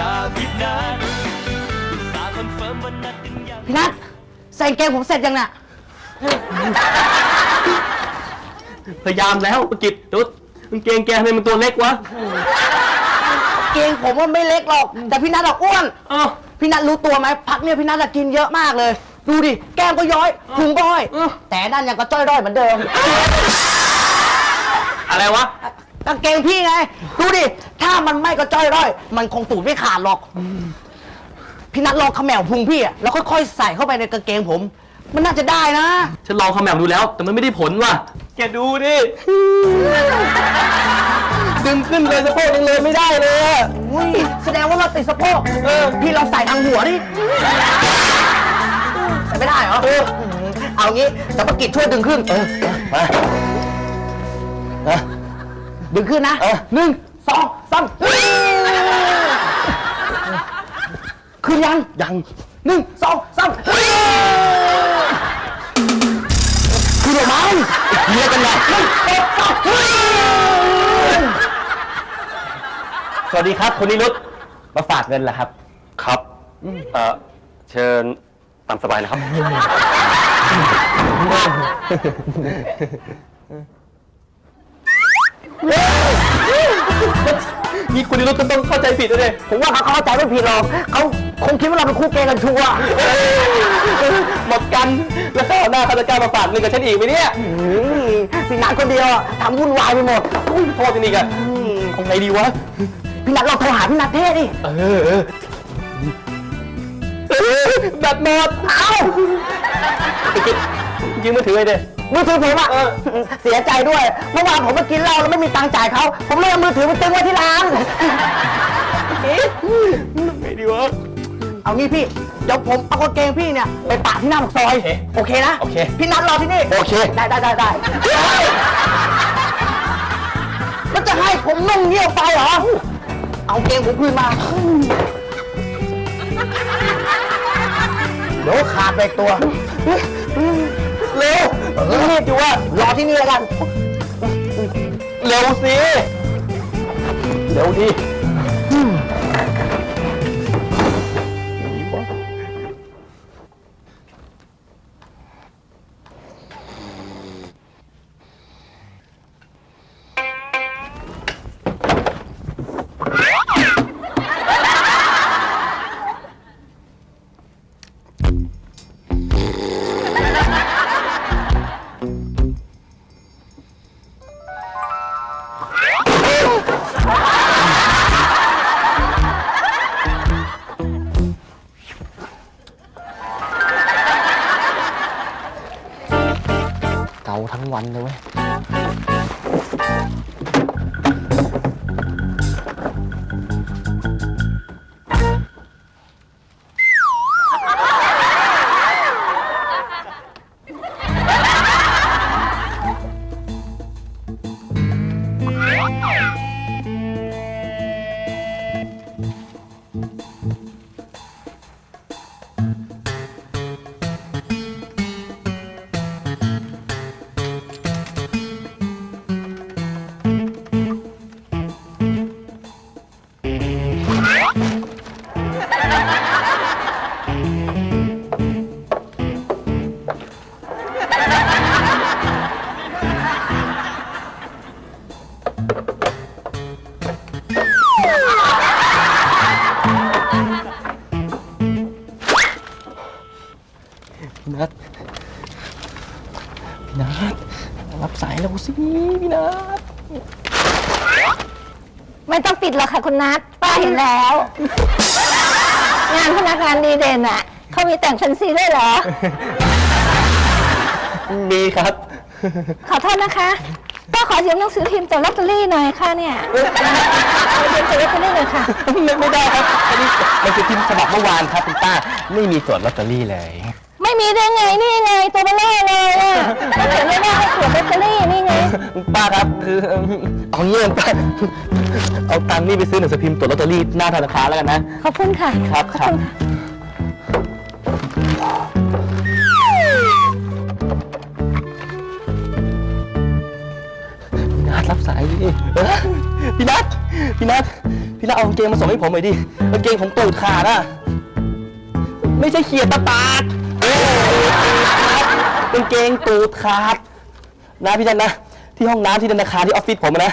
อย่าผิดนัดตาคอนเฟิร์มวันนัดกันอย่างพี่นัทใส่กางเกงผมเสร็จยังน่ะ พยายามแล้วประกิตตุ๊ดกางเกงแกทำไมมันตัวเล็กวะเกงผมว่าไม่เล็กหรอก แต่พี่นัทอะอ้วนอ้าวพี่นัทรู้ตัวไหมพักเนี่ยพี่นัทอะกินเยอะมากเลย ดูดิ แก้มก็ย้อยพุงก็ห้อยอ้าวแต่นั่นยังก็จ้อยด้อยเหมือนเดิมอะไรวะ กางเกงพี่ไง ดูดิ ถ้ามันไม่ก็จ้อยด้อย มันคงตูดไม่ขาดหรอก พี่นัทลองเขมวพุงพี่อะแล้วค่อยๆใส่เข้าไปในกางเกงผม มันน่าจะได้นะ ฉันลองคำแหม่มดูแล้ว แต่มันไม่ได้ผลว่ะ แกดูดิ ดึงขึ้นเลยสะโพกยังเลยไม่ได้เลยอะอุ้ยแสดงว่าเราติดสะโพกเออพี่ลองใส่ทางหัวดิใส่ไม่ได้เหรอเอางี้แต่ประกิจช่วยดึงขึ้นเออมาเออดึงขึ้นนะเออ หนึ่งส องสามขึ้นยังยังหนึ่งสองสามคือเดี๋ยวมั้งเฮียกันนะสวัสดีครับคุณนิรุตมาฝากเงินเหรอครับ ครับเอ่อเชิญตามสบายนะครับ นี่คุณนิรุตก็ต้องเข้าใจผิดด้วยดิผมว่าเขาเข้าใจไม่ผิดหรอกเขาคงคิดว่าเราเป็นคู่เกย์กันชัวร์หมดกัน แล้วข้าวหน้าเขาจะกล้ามาฝากเงินกับฉันอีกไหมเนี่ย อืมพี่นัทคนเดียวอะทำวุ่นวายไปหมด อุ้ยโทษจริงๆอะทำไงดีวะ พี่นัทเราโทรหาพี่นัทเท่ดิ เออเออเออแบตหมดเอ้าไปกินยืมมือถือไปดิ มือถือผมอะเออ เสียใจด้วย เมื่อวานผมไปกินเหล้าแล้วไม่มีตังค์จ่ายเขาผมเลยเอามือถือไปตึงไว้ที่ร้านไงดีวะ เอางี้พี่ เดี๋ยวผมเอากางเกงพี่เนี่ยไปปะที่หน้าปากซอย โอเคโอเคนะโอเคพี่นัทรอที่นี่โอเค ได้ได้ได้ได้แล้วจะให้ผมนุ่งเงี้ยวไปเหรอ เอาเกงผมคืนมา เดี๋ยวขาดไปอีกตัว เร็ว รีบดูว่ารอที่นี่แล้วกัน เร็วสิ เร็วดิ วันเลยเว้ย พี่นัทรับสายแล้วสิพี่นัทไม่ต้องปิดหรอกค่ะคุณนัทป้าเห็นแล้ว งานพนักงานดีเด่นอะเขามีแต่งแฟนซีด้วยเหรอ มีครับขอโทษนะคะป้าขอยืมหนังสือพิมพ์ตัวลอตเตอรี่หน่อยค่ะเนี่ยขอยืมตัวลอตเตอรี่หน่อยค่ะไม่ไม่ได้ครับอันนี้มันคือพิมพ์ฉบับเมื่อวานครับคุณป้าไม่มีส่วนลอตเตอรี่เลย ไม่มีได้ไงนี่ไงตัวเบลเล่เลยอะก็เขียนไว้ว่าให้ตรวจลอตเตอรี่นี่ไง ป้าครับคือเอาเงี้ยป้าเอาตังค์นี่ไปซื้อหนังสือพิมพ์ตัวลอตเตอรี่หน้าธนาคารแล้วกันนะ ขอบคุณค่ะครับขอบครับคุณค่ะพี่นัทรับสายดิเออพี่นัทพี่นัทพี่นัทนัทเอากางเกงมาส่งให้ผมหน่อยดิกางเกงผมตูดขาดอะไม่ใช่เขียดตะปาดเออ กางเกงตูดขาด นะพี่นัทนะ ที่ห้องน้ำที่ธนาคารที่ออฟฟิศผมอะนะ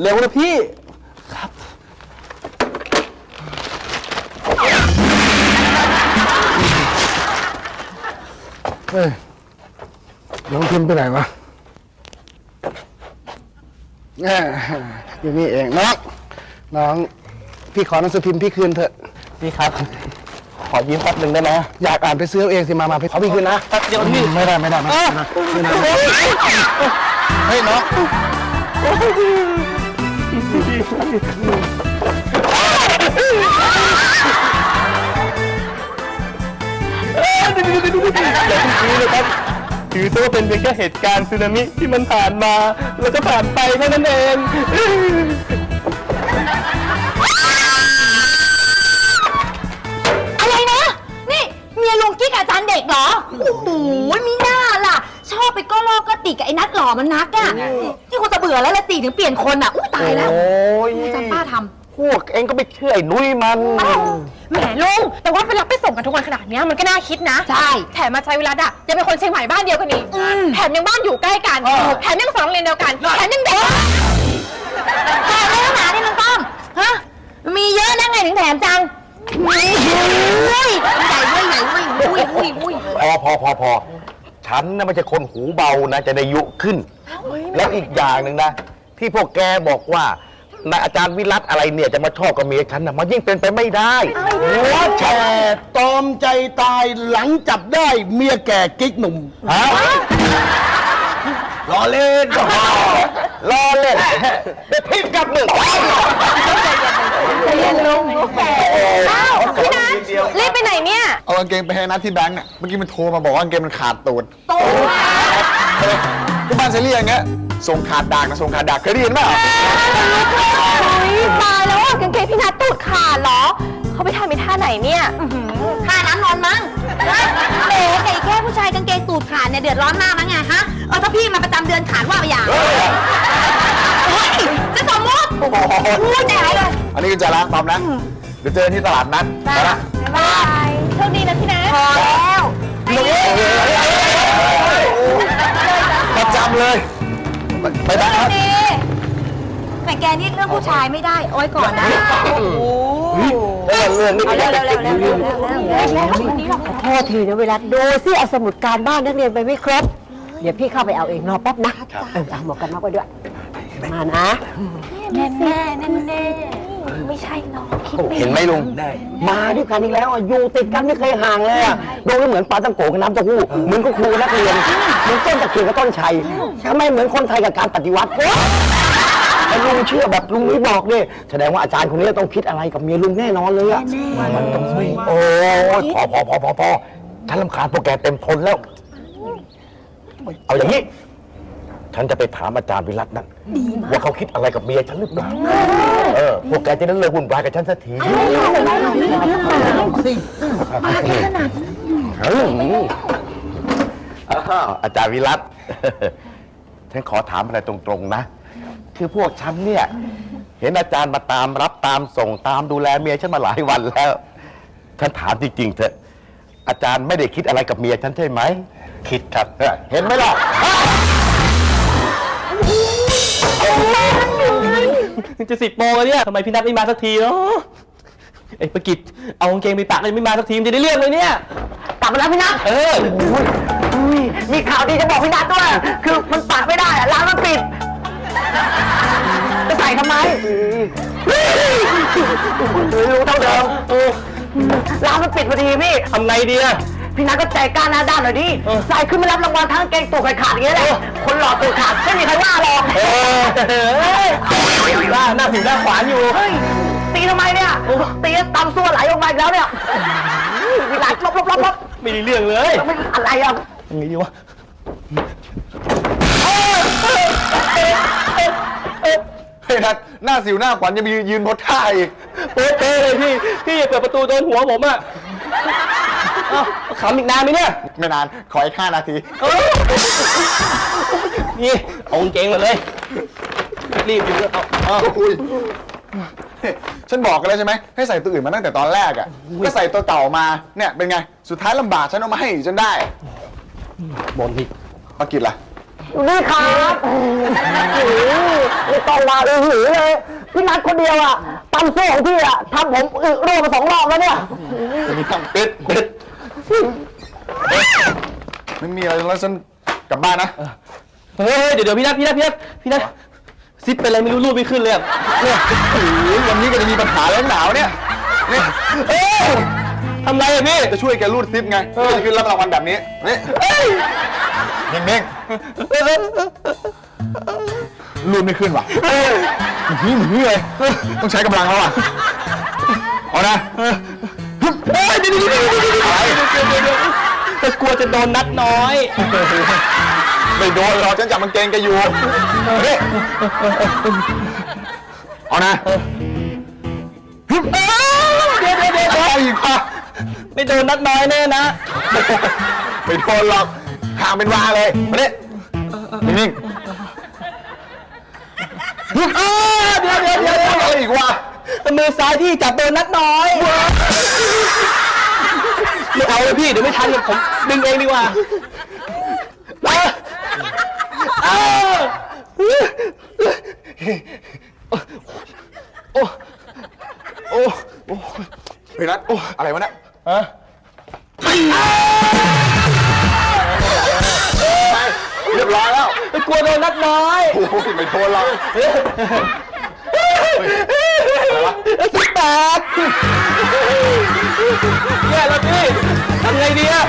เร็วนะพี่ ครับ เฮ้ยน้องพิมพ์ไปไหนวะแหม่อยู่นี่เองน้องน้อง พี่ขอหนังสือพิมพ์พี่คืนเถอะ พี่ครับ ขอยืมแป๊บหนึ่งได้ไหมอยากอ่านไปซื้อเอาเองสิมามาพี่ขอพี่คืนนะแป๊บเดียวพี่ ไม่ได้ไม่ได้ไม่ได้นะคืนนะเฮ้ยน้องอย่าเพิ่งซื้อเลยครับถือซะว่าเป็นเพียงแค่เหตุการณ์สึนามิที่มันผ่านมา แล้วก็ผ่านไปแค่นั้นเอง อ้นัดหล่อมันนักอะที่คงจะเบื่อแล้วละสิถึงเปลี่ยนคนอะอุ้ยตายแล้วโอ้ยจำป้าทพวกเองก็ไปเชื่อไอ้นุ้ยมัน แหมลุง แต่ว่าไปรับไปส่งกันทุกวันขนาดเนี้ยมันก็น่าคิดนะำใช่ แถมมาใจเวลาด่ะยังเป็นคนเชียงใหม่บ้านเดียวกันอีกแถมยังบ้านอยู่ใกล้กันแถมยังสอนโรงเรียนเดียวกัน แถมยังเด็กแถมเลยหนาที่มันต้องฮะมีเยอะนะไงถึงแถมจังอุ้ยใหญ่เว้ยใหญ่เว้ยอุ้ยอุ้ยอุ้ย พอพอพอพอ ฉันน่ะไม่ใช่คนหูเบานะจะได้ยุขึ้น แล้วอีกอย่างหนึ่งนะ ที่พวกแกบอกว่านายอาจารย์วิรัตอะไรเนี่ยจะมาชอบกับเมียฉันนะมันยิ่งเป็นไปไม่ได้หัวแฉตอมใจตายหลังจับได้เมียแก่กิ๊กหนุ่มฮะล้อเล่นก็พอล้อเล่นเดี๋ยวพิมพ์กลับหนึ่งอ้าวพี่นั ทรีบไปไหนเนี่ยเอากางเกงไปให้นัดที่แบงก์อะเมื่อกี้มันโทรมาบอกว่ากางเกงมันขาดตูดตูดที่บ้านเซรี่อย่างเงี้ยส่งขาดดากนะส่งขาดดากเคยได้ยินเปล่าเฮ้ยตายแล้วอะกางเกงพี่นัทตูดขาดเหรอ เขาไปทำไปท่าไหนเนี่ยค่าน้ำนอนมั้งเอ๋ไก่แค่ผู้ชายกางเกงตูดขาดเนี่ยเดือดร้อนมากมั้งไงฮะเออถ้าพี่มาประจำเดือนขาดว่าไปอย่างเฮ้ยจะสมมติพูดแต่ไหนเลยอันนี้ก็จะล้างตอมนะเดี๋ยวเจอที่ตลาดนัดไปละบ๊ายบายโชคดีนะพี่นัทพอแล้วประจำเลยไปบ้านครับ ดีแต่แกนี่เรื่องผู้ชายไม่ได้เอาไว้ก่อนนะ โอ้โหเออเรื่องนี้เอาเร็วเร็วเร็วเร็วเร็วเร็วเร็วเร็วโทษทีนะเวลาดูซิเอาสมุดการบ้านนักเรียนไปไม่ครบ เดี๋ยวพี่เข้าไปเอาเองรอแป๊บนะเออเอาหมวกกันน็อกไปด้วย มานะ แน่แน่แน่แน่ ไม่ใช่น้องคิดเห็นไหมลุงมาด้วยกันอีกแล้วอะอยู่ติดกันไม่เคยห่างเลยอะดูแล้วเหมือนปลาตังโกกับน้ำเต้าหู้เหมือนก็ครูนักเรียนเหมือนต้นตะเคียนกับต้นชัยทำไมเหมือนคนไทยกับการปฏิวัติไอ้ลุงเชื่อแบบลุงนี้บอกเนี่ยแสดงว่าอาจารย์คนนี้ต้องคิดอะไรกับเมียลุงแน่นอนเลยอะมันต้องมีโอ้ยพอพอพอพอพอฉันลำคาญพวกแกเต็มทนแล้ว เอาอย่างนี้ ฉันจะไปถามอาจารย์วิรัตนั่นว่าเขาคิดอะไรกับเมียฉันหรือเปล่าเออ พวกแกจะได้เลิกวุ่นวายกับฉันสักทีเอออ้าวอาจารย์วิรัต ฉันขอถามอะไรตรงๆนะ คือพวกฉันเนี่ย เห็นอาจารย์มาตามรับตามส่งตามดูแลเมียฉันมาหลายวันแล้ว ฉันถามจริงๆเถอะ อาจารย์ไม่ได้คิดอะไรกับเมียฉันใช่ไหม คิดครับ เห็นไหมล่ะ จะสิบโมงแล้วเนี่ยทำไมพี่นัทไม่มาสักทีเนาะไอ้ประกิตเอากางเกงไปปักเลยไม่มาสักทีมันจะได้เรื่องเลยเนี่ย กลับมาแล้วพี่นัทเออ อุ้ยมีข่าวดีจะบอกพี่นัทด้วย คือมันปากไม่ได้อะร้านมันปิด จะใส่ทำไมรู้เท่าเดิมเออร้านมันปิดพอดีพี่ ทำไงดีอะ พี่นัทก็ใจกล้าหน้าด้านหน่อยดิเออ ใส่ขึ้นมารับรางวัลทั้งเกงตัวขาดขาดอย่างเงี้ยแหละคนหล่อตัวขาดไม่มีใครว่าหรอกเออเฮ้ยหน้าหน้าผิวหน้าขวานอยู่ เฮ้ยตีทำไมเนี่ยตีแล้วตำซัวไหลออกมาอีกแล้วเนี่ยพี่นัทลบลบลบลบไม่ได้เรื่องเลยไม่อะไรอะยังไงดีวะเฮ้ยนัดหน้าสิวหน้าขวัญยังมียืนโพสท่าอีกเป๊ะๆเลยพี่ พี่อย่าเปิดประตูโดนหัวผมอะเอ้าขำอีกนานไหมเนี่ยไม่นาน ขออีกห้านาที เออนี่เอากางเกงมาเลย รีบอยู่แล้วเอาเอา อุ้ยฉันบอกกันแล้วใช่ไหม ให้ใส่ตัวอื่นมาตั้งแต่ตอนแรกอะ ก็ใส่ตัวเก่ามา เนี่ยเป็นไง สุดท้ายลำบากฉันเอามาให้จนได้บนพี่ปากิจล่ะ อยู่นี่ครับหือไม่ต้องมาเลยหือเลยพี่นัดคนเดียวอะตำโซ่ของพี่อะทำผมอึร่วงมาสองรอบแล้วเนี่ย มีทำเป็ดเป็ด ไม่มีอะไรแล้วฉันกลับบ้านนะ เฮ้ยเดี๋ยวเดี๋ยวพี่นัทพี่นัทพี่นัทพี่นัทซิปเป็นอะไรไม่รู้รูปไม่ขึ้นเลยอะเนี่ยโอ้ยวันนี้ก็จะมีปัญหาแล้วหนาวเนี่ยนี่เอ้ยทำไรอะพี่ จะช่วยแกรูดซิปไงเพื่อจะขึ้นรับรางวัลแบบนี้นี่เน่งๆรูดไม่ขึ้นว่ะหืมหืมเลย ต้องใช้กำลังแล้วอะ เอานะเแต่กลัวจะโดนนัดน้อย ไม่โดนหรอกฉันจับมันเกงแกอยู่เอานะเดี๋ยวเดี๋ยวเดี๋ยวเอาอีกป่ะไม่โดนนัดน้อยแน่นะ ไม่โดนหรอกห่างเป็นวาเลยมาดินิ่งๆเฮ้ยเดี๋ยวเดี๋ยวเดี๋ยวเอาอีกวะ มือซ้ายพี่จับโดนนัดน้อยไม่เอาเลยพี่เดี๋ยวไม่ทันเดี๋ยวผมดึงเองดีกว่าเอาเอาโอ้โอ้โอ้เฮ้ยนัทอะไรวะเนี่ยฮะเรียบร้อยแล้วไม่กลัวโดนนัดน้อย โอ้ยไม่โดนหรอก แปดแย่แล้วพี่ทำไงดีอะ